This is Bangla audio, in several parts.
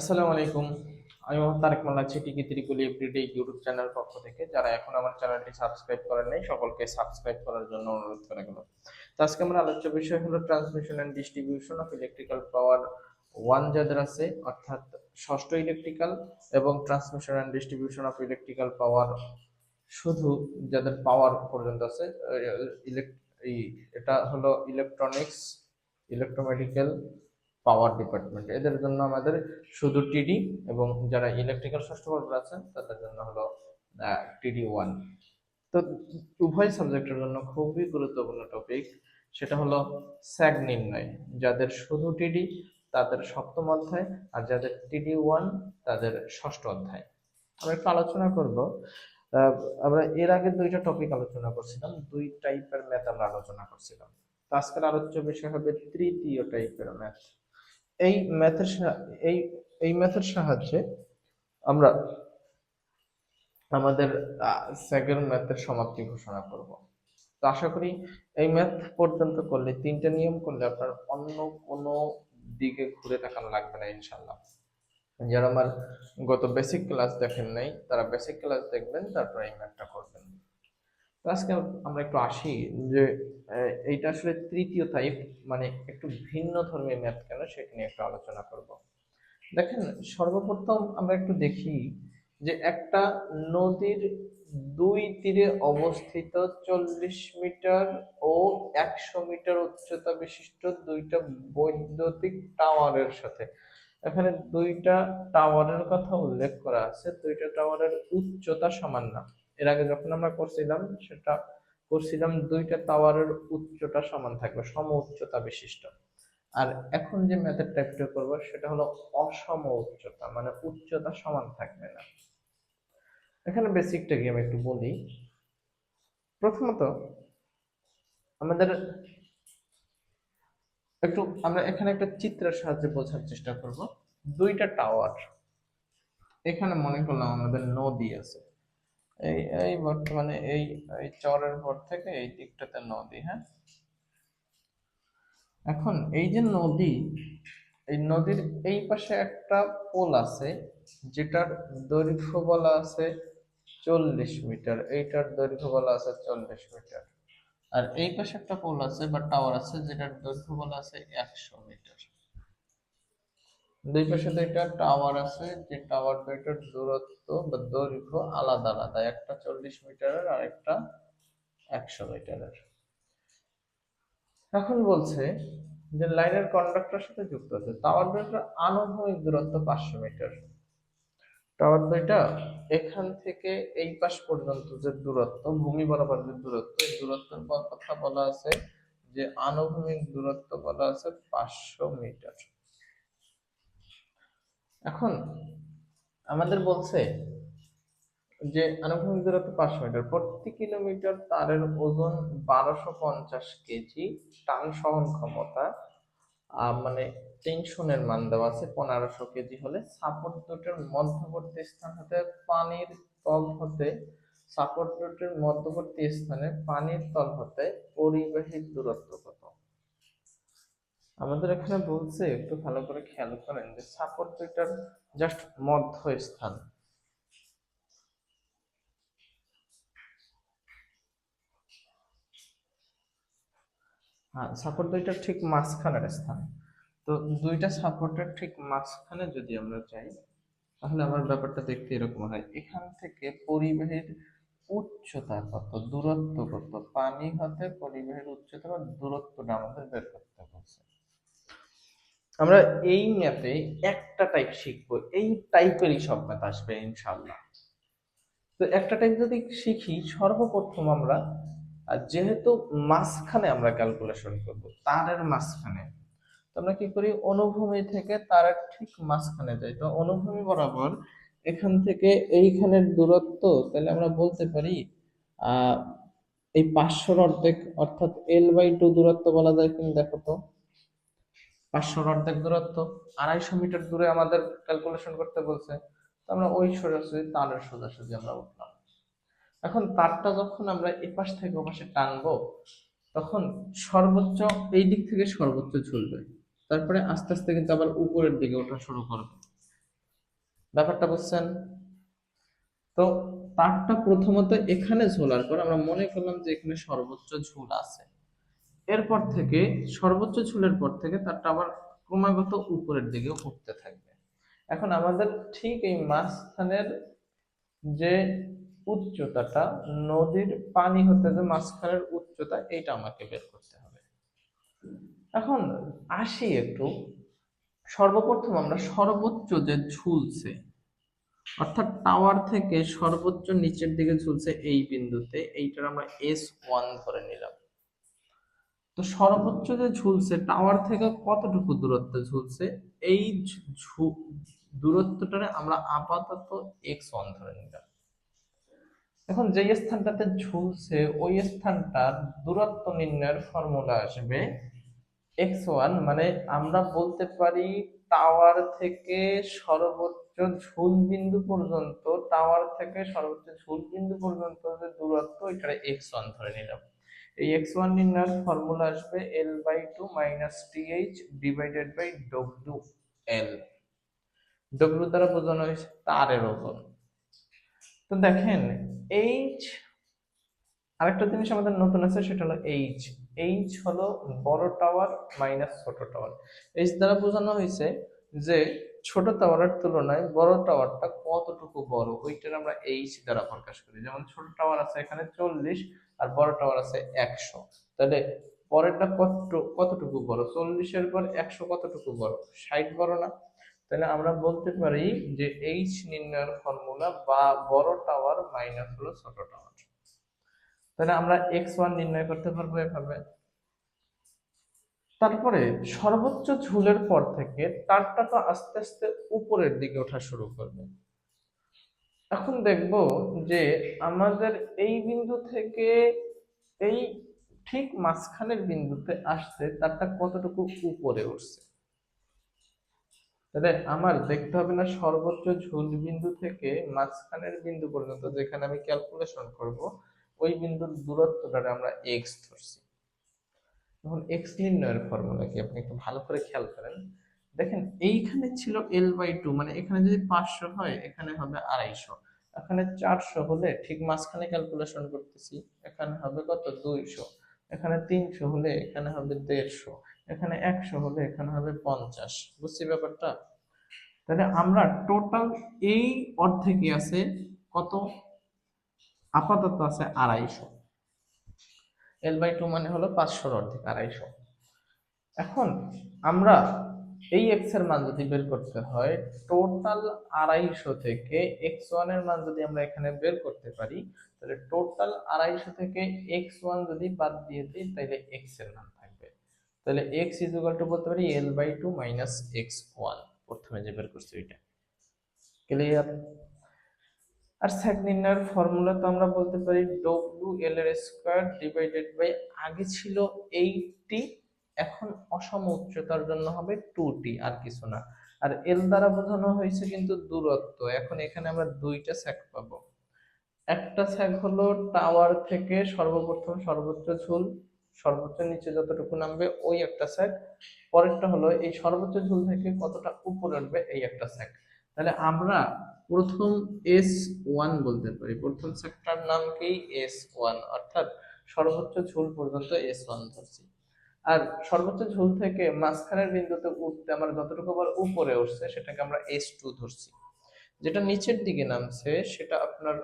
আসসালামু আলাইকুম। আমি মোহাম্মদ তারেক মোল্লা আছি টিকি ত্রিকুলি এভরিডে ইউটিউব চ্যানেল পক্ষ থেকে। যারা এখন আমার চ্যানেলটি সাবস্ক্রাইব করেন নাই, সকলকে সাবস্ক্রাইব করার জন্য অনুরোধ করা গেল। তো আজকে আমরা আলোচ্য বিষয় হলো transmission and distribution of electrical power one যাদের আছে, অর্থাৎ ষষ্ঠ ইলেকট্রিক্যাল এবং transmission and distribution of electrical power শুধু যাদের পাওয়ার পর্যন্ত আছে এটা হলো ইলেকট্রনিক্স, ইলেকট্রোমেডিক্যাল পাওয়ার ডিপার্টমেন্ট। এদের জন্য আমাদের শুধু টিডি এবং যারা ইলেকট্রিক্যাল ষষ্ঠ আছেন, তাদের জন্য হলো টিডি ওয়ান তো উভয় সাবজেক্টের জন্য খুবই গুরুত্বপূর্ণ টপিক সেটা হলো স্যাগ নির্ণয়। যাদের শুধু টিডি তাদের সপ্তম অধ্যায়, আর যাদের টিডি ওয়ান তাদের ষষ্ঠ অধ্যায়। আমরা একটু আলোচনা করব। আমরা এর আগে দুইটা টপিক আলোচনা করছিলাম, দুই টাইপের ম্যাথ আমরা আলোচনা করছিলাম। আজকের আলোচ্য বিষয় হবে তৃতীয় টাইপের ম্যাথ এই ম্যাথের এই এই ম্যাথের সাহায্যে আমরা আমাদের সেকেন্ড ম্যাথের সমাপ্তি ঘোষণা করব। তো আশা করি এই ম্যাথ পর্যন্ত করলে, তিনটা নিয়ম করলে আপনার অন্য কোনো দিকে ঘুরে তাকানো লাগবে না ইনশাল্লাহ যারা আমার গত বেসিক ক্লাস দেখেন নাই, তারা বেসিক ক্লাস দেখবেন, তারপর এই ম্যাথটা করবেন। আজকে আমরা একটু আসি যে এইটা আসলে তৃতীয় টাইপ মানে একটু ভিন্ন ধর্মের ম্যাথ কেন সেটা নিয়ে একটু আলোচনা করব। দেখেন, সর্বপ্রথম আমরা একটু দেখি যে একটা নদীর দুই তীরে অবস্থিত চল্লিশ মিটার ও একশো মিটার উচ্চতা বিশিষ্ট দুইটা বৈদ্যুতিক টাওয়ারের সাথে। এখানে দুইটা টাওয়ারের কথা উল্লেখ করা আছে, দুইটা টাওয়ারের উচ্চতা সমান না। এর আগে যখন আমরা করছিলাম, সেটা করছিলাম দুইটা টাওয়ারের উচ্চতা সমান থাকবে, সম উচ্চতা বিশিষ্ট। আর এখন যে ম্যাথের টাইপটা করব, সেটা হলো অসম উচ্চতা মানে উচ্চতা সমান থাকবে না। এখানে বেসিকটা কি আমি একটু বলি। প্রথমত, আমাদের একটু, আমরা এখানে একটা চিত্রের সাহায্যে বোঝার চেষ্টা করব। দুইটা টাওয়ার এখানে মনে করলাম আমাদের নদী আছে। এই এই বর্তমানে এই এই চরের পর থেকে এই দিকটাতে নদী হ্যাঁ? এখন এই যে নদী, এই নদীর এই পাশে একটা পোল আছে, যেটার দৈর্ঘ্য বলা আছে চল্লিশ মিটার। এইটার দৈর্ঘ্য বলা আছে চল্লিশ মিটার। আর এই পাশে একটা পোল আছে বা টাওয়ার আছে, যেটার দৈর্ঘ্য বলা আছে একশো মিটার। দুই পাশে দুইটা টাওয়ার আছে, যে টাওয়ার দুইটার দূরত্ব বা দৈর্ঘ্য আলাদা আলাদা। একটা চল্লিশ মিটারের আর একটা একশো মিটারের। এখন বলছে যে লাইনের কন্ডাক্টরের সাথে যুক্ত আছে। টাওয়ার দুইটার আনুভূমিক দূরত্ব পাঁচশো মিটার। টাওয়ার দুইটা এখান থেকে এই পাশ পর্যন্ত যে দূরত্ব, ভূমি বরাবর যে দূরত্ব, এই দূরত্বের কথা বলা আছে যে আনুভূমিক দূরত্ব বলা আছে পাঁচশো মিটার। এখন আমাদের বলছে যে আনুভূমিক দূরত্ব পাঁচশো মিটার। প্রতি কিলোমিটার তারের ওজন বারোশো পঞ্চাশ কেজি টান সহন ক্ষমতা মানে টেনশনের মান দেওয়া আছে পনেরোশো কেজি হলে। সাপোর্ট দুটোর মধ্যবর্তী স্থান হতে পানির তল হতে, সাপোর্ট দুটোর মধ্যবর্তী স্থানে পানির তল হতে পরিবাহীর দূরত্ব কত? আমাদের এখানে বলছে, একটু ভালো করে খেয়াল করেন যে সাপোর্ট দুইটার জাস্ট মধ্য স্থান হ্যাঁ সাপোর্ট দুইটার ঠিক মাঝখানের স্থান। তো দুইটা সাপোর্টের ঠিক মাঝখানে যদি আমরা যাই, তাহলে আমার ব্যাপারটা দেখতে এরকম হয়। এখান থেকে পরিবাহীর উচ্চতা কত? দূরত্ব কত? পানি হতে পরিবাহীর উচ্চতা বা দূরত্বটা আমাদের বের করতে বলছে। আমরা এই ম্যাথে একটা টাইপ শিখব, এই টাইপেরই সব ম্যাথ আসবে ইনশাল্লাহ তো একটা টাইপ যদি শিখি, সর্বপ্রথম আমরা যেহেতু মাঝখানে আমরা ক্যালকুলেশন করব, তারের মাঝখানে আমরা কি করি, অনুভূমি থেকে তারের ঠিক মাঝখানে যাই। তো অনুভূমি বরাবর এখান থেকে এইখানের দূরত্ব, তাহলে আমরা বলতে পারি এই পাঁচশোর অর্ধেক, অর্থাৎ এল বাই টু দূরত্ব বলা যায় কিনা দেখো তো। পাঁচশোর অর্ধেক দূরত্ব, আড়াইশো মিটার দূরে আমাদের ক্যালকুলেশন করতে বলছে, তো আমরা ওই সোজাসুজি তারের সোজাসুজি আমরা উঠলাম। এখন তারটা যখন আমরা এপাশ থেকে ওপাশে টানবো, তখন সর্বোচ্চ এই দিক থেকে সর্বোচ্চ ঝুলবে। তারপরে আস্তে আস্তে কিন্তু আবার উপরের দিকে ওঠা শুরু করবে। ব্যাপারটা বুঝছেন? তো তারটা প্রথমত এখানে ঝোলার পর আমরা মনে করলাম যে এখানে সর্বোচ্চ ঝুল আছে। এরপর থেকে, সর্বোচ্চ ঝুলের পর থেকে তারটা আবার ক্রমাগত উপরের দিকে উঠতে থাকবে। এখন আমাদের ঠিক এই মাঝখানের যে উচ্চতাটা, নদীর পানি হতে যে মাঝখানের উচ্চতা, এইটা আমাকে বের করতে হবে। এখন আসি একটু, সর্বপ্রথম আমরা সর্বোচ্চ যে ঝুলছে, অর্থাৎ টাওয়ার থেকে সর্বোচ্চ নিচের দিকে ঝুলছে এই বিন্দুতে, এইটার আমরা এস ওয়ান ধরে নিলাম। তো সর্বোচ্চ যে ঝুলছে টাওয়ার থেকে কতটুকু দূরত্বে ঝুলছে? এই দূরত্বটারে আমরা আপাতত এক্স ওয়ান ধরে নিলাম। এখন যে স্থানটাতে ঝুলছে, ওই স্থানটার দূরত্ব নির্ণয়ের ফর্মুলা আসবে এক্স ওয়ান মানে আমরা বলতে পারি টাওয়ার থেকে সর্বোচ্চ ঝুল বিন্দু পর্যন্ত টাওয়ার থেকে সর্বোচ্চ ঝুল বিন্দু পর্যন্ত যে দূরত্ব এটা এক্স ওয়ান ধরে নিলাম। এই এক্স ওয়ান নির্ণয়ের ফর্মুলা আসবে L by two minus TH divided by W L W দ্বারা বোঝানো হয়েছে তারের ওজন। তো দেখেন এইচ আরেকটা জিনিস আমাদের নতুন আছে, সেটা হলো এইচ এইচ হলো বড় টাওয়ার মাইনাস ছোট টাওয়ার এইচ দ্বারা বোঝানো হয়েছে যে ছোট টাওয়ারের তুলনায় বড় টাওয়ারটা কতটুকু বড়? ওইটার আমরা এইচ দ্বারা প্রকাশ করি। যেমন ছোট টাওয়ার আছে এখানে চল্লিশ আর বড় টাওয়ার আছে একশো। তাহলে পরেরটা কত, কতটুকু বড়? চল্লিশের পর একশো কতটুকু বড়? ষাট বড় না? তাহলে আমরা বলতে পারি যে এইচ নির্ণয়ের ফর্মুলা বা বড় টাওয়ার মাইনাস হলো ছোট টাওয়ার তাহলে আমরা এক্স ওয়ান নির্ণয় করতে পারব এভাবে। তারপরে সর্বোচ্চ ঝুলের পর থেকে তারটা তো আস্তে আস্তে উপরের দিকে ওঠা শুরু করবে। এখন দেখব যে আমাদের এই বিন্দু থেকে এই ঠিক মাঝখানের বিন্দুতে আসছে তারটা কতটুকু উপরে উঠছে? তাহলে আমার দেখতে হবে না সর্বোচ্চ ঝুল বিন্দু থেকে মাঝখানের বিন্দু পর্যন্ত, যেখানে আমি ক্যালকুলেশন করব, ওই বিন্দুর দূরত্বটা আমরা এক্স ধরছি। এখন এক্স নির্ণয়ের ফর্মুলা কি? আপনি একটু ভালো করে খেয়াল করেন। দেখেন, এইখানে ছিল এল বাই টু মানে এখানে যদি পাঁচশো হয়, এখানে হবে আড়াইশো। এখানে চারশো হলে ঠিক মাঝখানে ক্যালকুলেশন করতেছি, এখানে হবে কত? দুইশো। এখানে তিনশো হলে এখানে হবে দেড়শো। এখানে একশো হলে এখানে হবে পঞ্চাশ। বুঝছি ব্যাপারটা? তাহলে আমরা টোটাল এই অর্ধেকই আছে, কত? আপাতত আছে আড়াইশো। এল বাই টু মানে হলো পাঁচশোর অর্ধেক, আড়াইশো। এখন আমরা এই এক্সের মান যদি বের করতে হয় টোটাল আড়াইশো থেকে এক্স ওয়ানের মান যদি আমরা এখানে বের করতে পারি, তাহলে টোটাল আড়াইশো থেকে এক্স ওয়ান যদি বাদ দিয়ে দিই, তাহলে এক্সের মান থাকবে। তাহলে এক্স ইজুগাল টু বলতে পারি L by two minus X one প্রথমে যে বের করছি ওইটা। ক্লিয়ার আর স্যাক নির্ণয়ের ফর্মুলা তো আমরা বলতে পারি ডব্লিউ এল এর স্কোয়ার ডিভাইডেড বাই আগে ছিল এইটটি, এখন অসম উচ্চতার জন্য হবে টু টি আর কিছু না। আর এল দ্বারা বোঝানো হয়েছে কিন্তু দূরত্ব। এখন এখানে আমরা দুইটা স্যাক পাবো। একটা স্যাক হলো টাওয়ার থেকে সর্বপ্রথম সর্বোচ্চ ঝুল, সর্বোচ্চ নিচে যতটুকু নামবে ওই একটা স্যাক পরেরটা হলো এই সর্বোচ্চ ঝুল থেকে কতটা উপরে উঠবে এই একটা স্যাক তাহলে আমরা প্রথম এস ওয়ান বলতে পারি। প্রথম সেক্টর নাম কি? এস ওয়ান অর্থাৎ সর্বোচ্চ ঝুল পর্যন্ত এস ওয়ান ধরছি। আর সর্বোচ্চ ঝুল থেকে মাঝখানের বিন্দুতে উঠতে আমরা যতটুকু বার উপরে উঠছে, সেটাকে আমরা এস টু ধরছি। যেটা নিচের দিকে নামছে, সেটা আপনার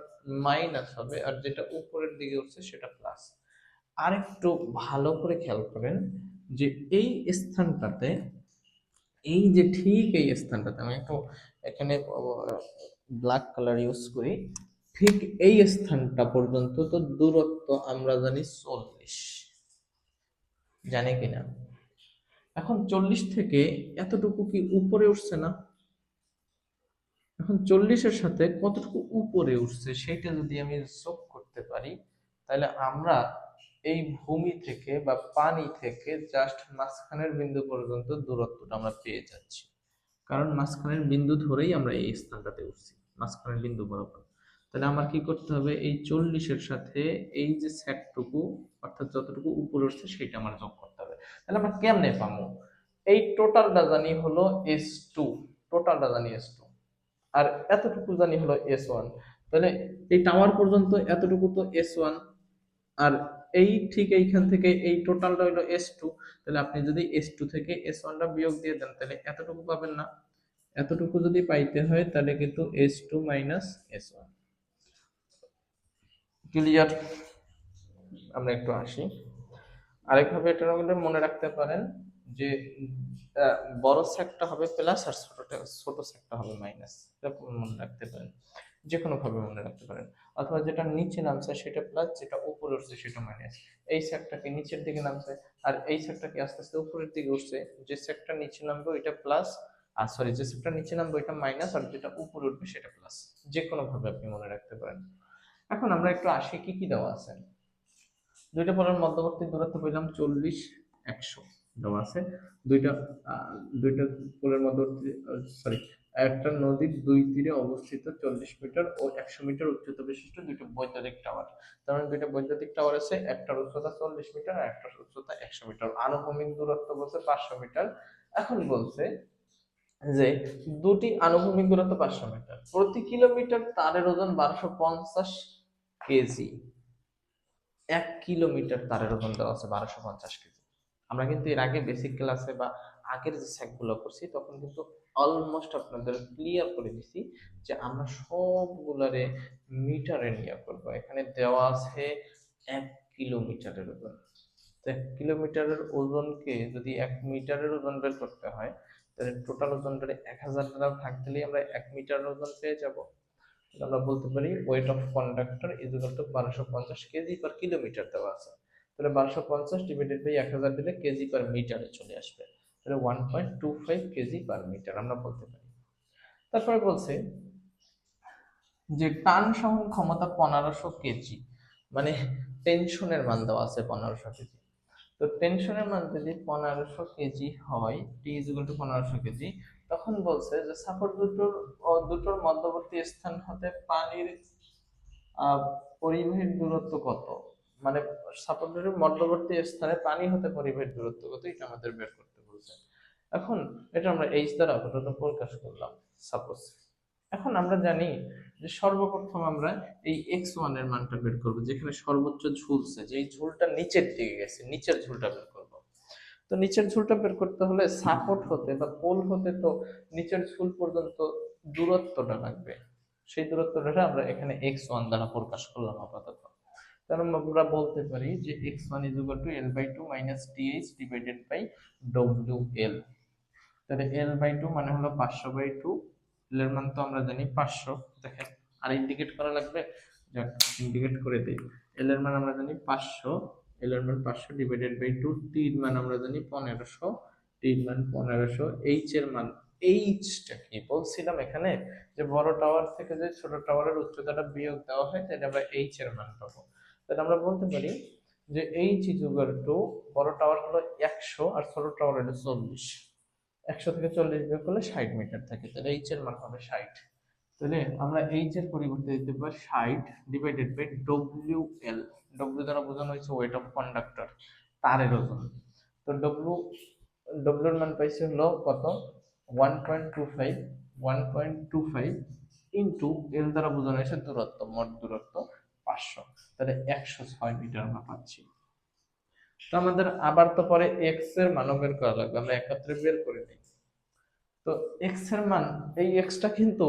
মাইনাস হবে, আর যেটা উপরের দিকে উঠছে, সেটা প্লাস আর একটু ভালো করে খেয়াল করেন যে এই স্থানটাতে, এই যে ঠিক এই স্থানটাতে, আমি একটু এখানে ব্ল্যাক কালার ইউজ করি, ঠিক এই স্থানটা পর্যন্ত তো দূরত্ব আমরা জানি চল্লিশ। জানি কিনা? এখন চল্লিশ থেকে এতটুকু কি উপরে উঠছে না? এখন চল্লিশের সাথে কতটুকু উপরে উঠছে সেটা যদি আমি যোগ করতে পারি, তাহলে আমরা এই ভূমি থেকে বা পানি থেকে জাস্ট মাঝখানের বিন্দু পর্যন্ত দূরত্বটা আমরা পেয়ে যাচ্ছি। কারণ মাঝখানের বিন্দু ধরেই আমরা এই স্থানটাতে উঠছি, মাঝখানের বিন্দু বরাবর। তাহলে আমার কি করতে হবে? এই চল্লিশের সাথে এই যে স্যাকটুকু অর্থাৎ যতটুকু উপরে উঠছে সেটা আমার যোগ করতে হবে। তাহলে আমরা কেমনে পাবো? এই টোটালটা জানি হলো এস টু টোটালটা জানি এস টু আর এতটুকু জানি হলো এস ওয়ান তাহলে এই টাওয়ার পর্যন্ত এতটুকু তো এস ওয়ান আর এই ঠিক এইখান থেকে এই টোটালটা হলো এস টু তাহলে আপনি যদি এস টু থেকে এস ওয়ানটা বিয়োগ দিয়ে দেন, তাহলে এতটুকু পাবেন না। এতটুকু যদি পাইতে হয়, তাহলে কিন্তু S two minus S one clear আমরা একটু আসি। আরেকভাবে এটা মনে রাখতে পারেন যে বড় সেকটা হবে প্লাস আর ছোট ছোট সেকটা হবে মাইনাস এটা মনে রাখতে পারেন। যে কোনো ভাবে মনে রাখতে পারেন। অথবা যেটা নিচে নামছে সেটা প্লাস যেটা উপরে উঠছে সেটা মাইনাস এই সেকটাকে নিচের দিকে নামছে আর এই সেকটাকে আস্তে আস্তে উপরের দিকে উঠছে? যে সেকটা নিচে নামবে ওইটা প্লাস আর সরি যে সেকটা নিচে নামবে ওইটা মাইনাস আর যেটা উপরে উঠবে সেটা প্লাস যে কোনো ভাবে আপনি মনে রাখতে পারেন। এখন আমরা একটু আসি কি কি দেওয়া আছে। দুইটা পরের মধ্যবর্তী দূরত্ব পেলাম চল্লিশ, একশো দেওয়া আছে। দুইটা দুইটা পোলের মধ্যবর্তী সরি একটা নদীর দুই তীরে অবস্থিত চল্লিশ মিটার ও একশো মিটার উচ্চতা বিশিষ্ট দুটো বৈদ্যুতিক টাওয়ার। তার মানে দুইটা বৈদ্যুতিক টাওয়ার আছে, একটার উচ্চতা চল্লিশ মিটার আর একটার উচ্চতা একশো মিটার। আনুভূমিক দূরত্ব বলছে পাঁচশো মিটার। এখন বলছে যে দুটি আনুভূমিক দূরত্ব পাঁচশো মিটার। প্রতি কিলোমিটার তারের ওজন বারোশো পঞ্চাশ কেজি। এক কিলোমিটার তারের ওজন দেওয়া আছে বারোশো পঞ্চাশ কেজি। আমরা কিন্তু এর আগে বেসিক ক্লাসে বা আগের যে স্যাকগুলো করছি, তখন কিন্তু অলমোস্ট আপনাদের ক্লিয়ার করে দিছি যে আমরা সবগুলারে মিটারে নিয়ে করব। এখানে দেওয়া আছে এক কিলোমিটারের ওজন। তো এক কিলোমিটারের ওজনকে যদি এক মিটারের ওজন বের করতে হয়, তাহলে টোটাল ওজন বেড়ে এক হাজার ভাগ দিলেই আমরা এক মিটারের ওজন পেয়ে যাব। আমরা বলতে পারি weight of conductor is equal to বারোশো পঞ্চাশ কেজি পার কিলোমিটার দেওয়া আছে। তাহলে বারোশো পঞ্চাশ ডিভাইডেড বাই এক হাজার দিলে কেজি পার মিটারে চলে আসবে। তাহলে one point two five kg per metre আমরা বলতে পারি। তারপরে বলছে যে টান সহন ক্ষমতা পনেরোশো কেজি মানে টেনশনের মান দেওয়া আছে পনেরোশো কেজি তো টেনশনের মান যদি পনেরোশো কেজি হয় টি ইজ টু পনেরোশো কেজি তখন বলছে যে সাপোর্ট দুটোর দুটোর মধ্যবর্তী স্থান হতে পানির পরিবাহীর দূরত্ব কত? মানে সাপোর্ট দুটোর মধ্যবর্তী স্থানে পানি হতে পরিবাহীর দূরত্ব কত? এটা আমাদের বের করতে এখন এটা আমরা এইচ দ্বারা আপাতত প্রকাশ করলাম সাপোজ এখন আমরা জানি যে সর্বপ্রথম আমরা এই এক্স ওয়ানের মানটা বের করব, যেখানে সর্বোচ্চ ঝুলছে যে ঝুলটা নিচের দিকে গেছে, নিচের ঝুলটা বের করব। তো নিচের ঝুলটা বের করতে হলে সাপোর্ট হতে বা পোল হতে তো নিচের ঝুল পর্যন্ত দূরত্বটা লাগবে। সেই দূরত্বটা আমরা এখানে এক্স ওয়ান দ্বারা প্রকাশ করলাম আপাতত। তাহলে আমরা বলতে পারি যে X one is two L by two minus TH divided by W L তাহলে এল বাই টু মানে হলো পাঁচশো বাই টু এল এর মান তো আমরা জানি পাঁচশো। দেখেন, আর ইন্ডিকেট করা লাগবে, যাক ইন্ডিকেট করে দিই। এল এর মান আমরা জানি পাঁচশো এল এর মান পাঁচশো ডিভাইডেড বাই টু টি এর মান আমরা জানি পনেরোশো টি এর মান পনেরোশো। এইচ এর মান এইচটা কি? বলছিলাম এখানে যে বড় টাওয়ার থেকে যে ছোট টাওয়ারের উচ্চতাটা বিয়োগ দেওয়া হয়, তাহলে আমরা এইচ এর মান পাবো। তাহলে আমরা বলতে পারি যে এইচ ইজুগাল টু বড় টাওয়ার হলো একশো আর ছোট টাওয়ার হলো চল্লিশ। একশো থেকে চল্লিশ বিয়োগ করলে ষাট মিটার থাকে, তাহলে এইচ এর মান হবে ষাট। তাহলে আমরা এইচ এর পরিবর্তে দিতে পারি ষাট divided by W L W দ্বারা বোঝানো হয়েছে ওয়েট অফ কন্ডাক্টর তারের ওজন। তো ডব্লিউ ডব্লিউ এর মান পাইছে হলো কত? One point two five one point two five into L দ্বারা বোঝানো হয়েছে দূরত্ব, মোট দূরত্ব পাঁচশো। তাহলে একশো ছয় মিটার আমরা পাচ্ছি। তো আমাদের আবার তো পরে এক্সের মানও বের করা লাগবে, আমরা একত্রে বের করে নিই। তো এক্সের মান, এই এক্সটা কিন্তু,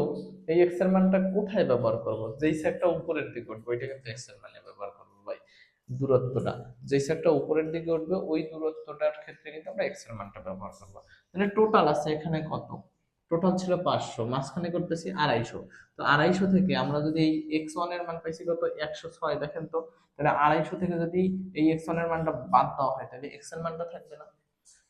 এই এক্সের মানটা কোথায় ব্যবহার করব? যেই সেটটা উপরের দিকে উঠবে, ওইটা কিন্তু এক্সের মানে ব্যবহার করব ভাই, দূরত্বটা। যেই সেটটা উপরের দিকে উঠবে, ওই দূরত্বটার ক্ষেত্রে কিন্তু আমরা এক্সের মানটা ব্যবহার করব। তাহলে টোটাল আছে এখানে কত? টোটাল ছিল পাঁচশো, মাঝখানে করতেছি আড়াইশো। তো আড়াইশো থেকে আমরা যদি এই এক্স ওয়ানের মান পাইছি কত? একশো ছয়, দেখেন তো? তাহলে আড়াইশো থেকে যদি এই এক্স ওয়ানের মানটা বাদ দেওয়া হয়, তাহলে এক্সের মানটা থাকবে না।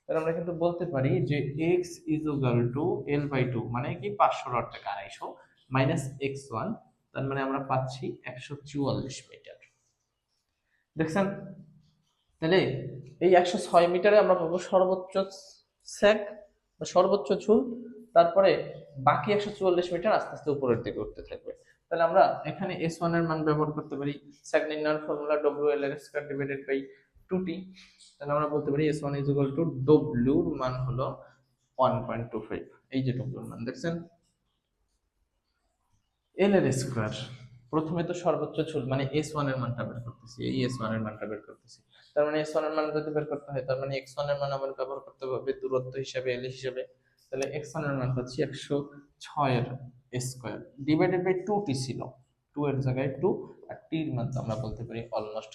তাহলে আমরা কিন্তু বলতে পারি যে X is equal to L by two মানে কি? পাঁচশো রড থেকে আড়াইশো মাইনাস এক্স ওয়ান তার মানে আমরা পাচ্ছি একশো চুয়াল্লিশ মিটার দেখছেন? তাহলে এই একশো ছয় মিটারে আমরা পাবো সর্বোচ্চ স্যাক সর্বোচ্চ ঝুল তারপরে বাকি একশো চুয়াল্লিশ মিটার আস্তে আস্তে উপরের দিকে উঠতে থাকবে। তাহলে আমরা এখানে এস ওয়ানের মান ব্যবহার করতে পারি স্যাক নির্ণয়ের ফর্মুলা ডব্লিউ এল এর square divided by two T তাহলে আমরা বলতে পারি S one is equal to ডব্লিউর মান হলো ওয়ান পয়েন্ট টু ফাইভ এই যে ডব্লিউর মান, দেখছেন? এল এর স্কোয়ার প্রথমে তো সর্বোচ্চ ঝুল মানে এস ওয়ানের মানটা বের করতেছি, এই এস ওয়ানের মানটা বের করতেছি। তার মানে এস ওয়ানের মান যদি বের করতে হয়, তার মানে এক্স ওয়ানের মান আমার ব্যবহার করতে হবে দূরত্ব হিসাবে এল হিসাবে। তাহলে এক্সের মান হচ্ছে একশো ছয়ের square divided by two T ছিল। টু এর জায়গায় টু আর টির মান আমরা বলতে পারি অলমোস্ট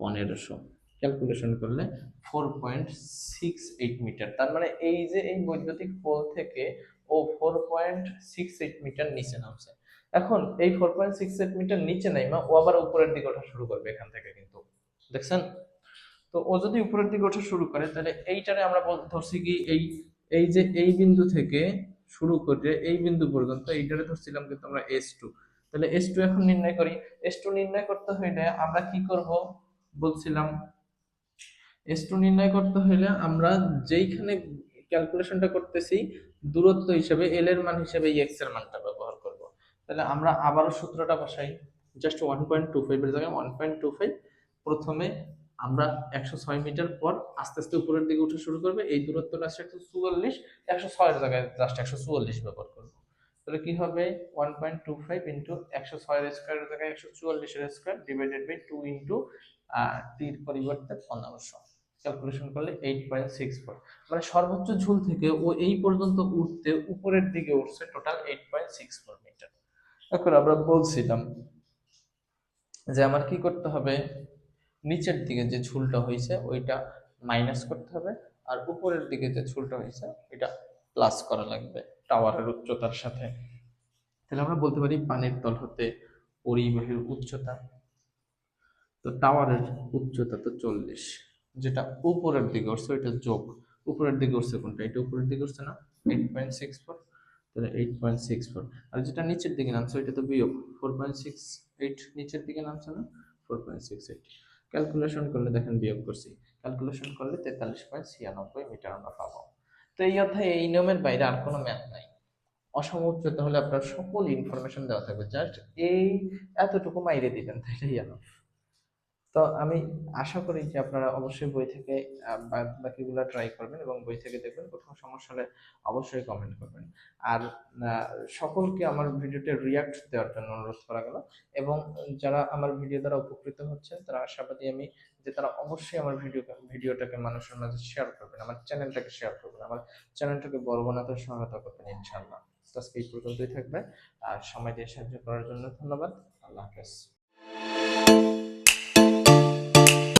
পনেরোশো। ক্যালকুলেশন করলে four point six eight metre তার মানে এই যে এই বৈদ্যুতিক পোল থেকে ও four point six eight metre নিচে নামছে। এখন এই four point six eight metre নিচে নাইমা, ও আবার উপরের দিকে ওঠা শুরু করবে এখান থেকে কিন্তু। দেখছেন? তো ও যদি উপরের দিকে ওঠা শুরু করে, তাহলে এইটারে আমরা ধরছি কি এই এই যে এই বিন্দু থেকে শুরু করে এই বিন্দু পর্যন্ত, এইটারে ধরছিলাম কিন্তু আমরা এস টু তাহলে এস টু এখন নির্ণয় করি। এস টু নির্ণয় করতে হইলে আমরা কি করব? বলছিলাম এস টু নির্ণয় করতে হইলে আমরা যেইখানে ক্যালকুলেশনটা করতেছি, দূরত্ব হিসেবে এল এর মান হিসেবে এক্সের মানটা ব্যবহার করব। তাহলে আমরা আবারও সূত্রটা বসাই। জাস্ট ওয়ান পয়েন্ট টু ফাইভের জায়গায় ওয়ান পয়েন্ট টু ফাইভ প্রথমে আমরা একশো ছয় মিটার পর আস্তে আস্তে উপরের দিকে উঠে শুরু করবে। এই দূরত্বটা আসছে একশো চুয়াল্লিশ, একশো ছয়ের জায়গায় জাস্ট একশো চুয়াল্লিশ ব্যবহার করব। তাহলে কি হবে? One point two five into একশো ছয়ের স্কোয়ারের জায়গায় একশো চুয়াল্লিশের square divided by two into টির পরিবর্তে পনেরোশো। ক্যালকুলেশন করলে এইট পয়েন্ট সিক্স ফোর মানে সর্বোচ্চ ঝুল থেকে ও এই পর্যন্ত উঠতে উপরের দিকে উঠছে total eight point six four metre এখন আমরা বলছিলাম যে আমার কি করতে হবে? নিচের দিকে যে ঝুলটা হয়েছে, ওইটা মাইনাস করতে হবে। আর উপরের দিকে যে ঝুলটা হয়েছে, এটা প্লাস করা লাগবে টাওয়ারের উচ্চতার সাথে। তাহলে আমরা বলতে পারি পানির তল হতে পরিবাহীর উচ্চতা। তো টাওয়ারের উচ্চতা তো চল্লিশ। যেটা উপরের দিকে উঠছে, ওইটা যোগ। উপরের দিকে উঠছে কোনটা? এটা উপরের দিকে উঠছে না? এইট পয়েন্ট সিক্স ফোর তাহলে এইট পয়েন্ট সিক্স ফোর আর যেটা নিচের দিকে নামছে, ওইটা তো বিয়োগ। ফোর পয়েন্ট সিক্স এইট নিচের দিকে নামছে না? Four point six eight calculation করলে দেখেন বিয়োগ করছি। ক্যালকুলেশন করলে তেতাল্লিশ পয়েন্ট ছিয়ানব্বই মিটার আমরা পাবো। তো এই অধ্যায়ে এই নিয়মের বাইরে আর কোনো ম্যাথ নাই। অসম উচ্চতা হলে আপনার সকল ইনফরমেশন দেওয়া থাকবে। জাস্ট এই এতটুকু মাইরে দিবেন তাই এনাফ তো আমি আশা করি যে আপনারা অবশ্যই বই থেকে বাকিগুলো ট্রাই করবেন এবং বই থেকে দেখবেন, কোথাও সমস্যা হলে অবশ্যই কমেন্ট করবেন। আর সকলকে আমার ভিডিওতে রিয়াক্ট দেওয়ার জন্য অনুরোধ করা গেল এবং যারা আমার ভিডিও দ্বারা উপকৃত হচ্ছে তারা আশাবাদী আমি যে তারা অবশ্যই আমার ভিডিও ভিডিওটাকে মানুষের মাঝে শেয়ার করবেন, আমার চ্যানেলটাকে শেয়ার করবেন, আমার চ্যানেলটাকে বড় বানাতে সহায়তা করবেন, ইনশাআল্লাহ। তো আজকে এই পর্যন্তই থাকবে। আর সময় দিয়ে সাহায্য করার জন্য ধন্যবাদ। আল্লাহ হাফেজ।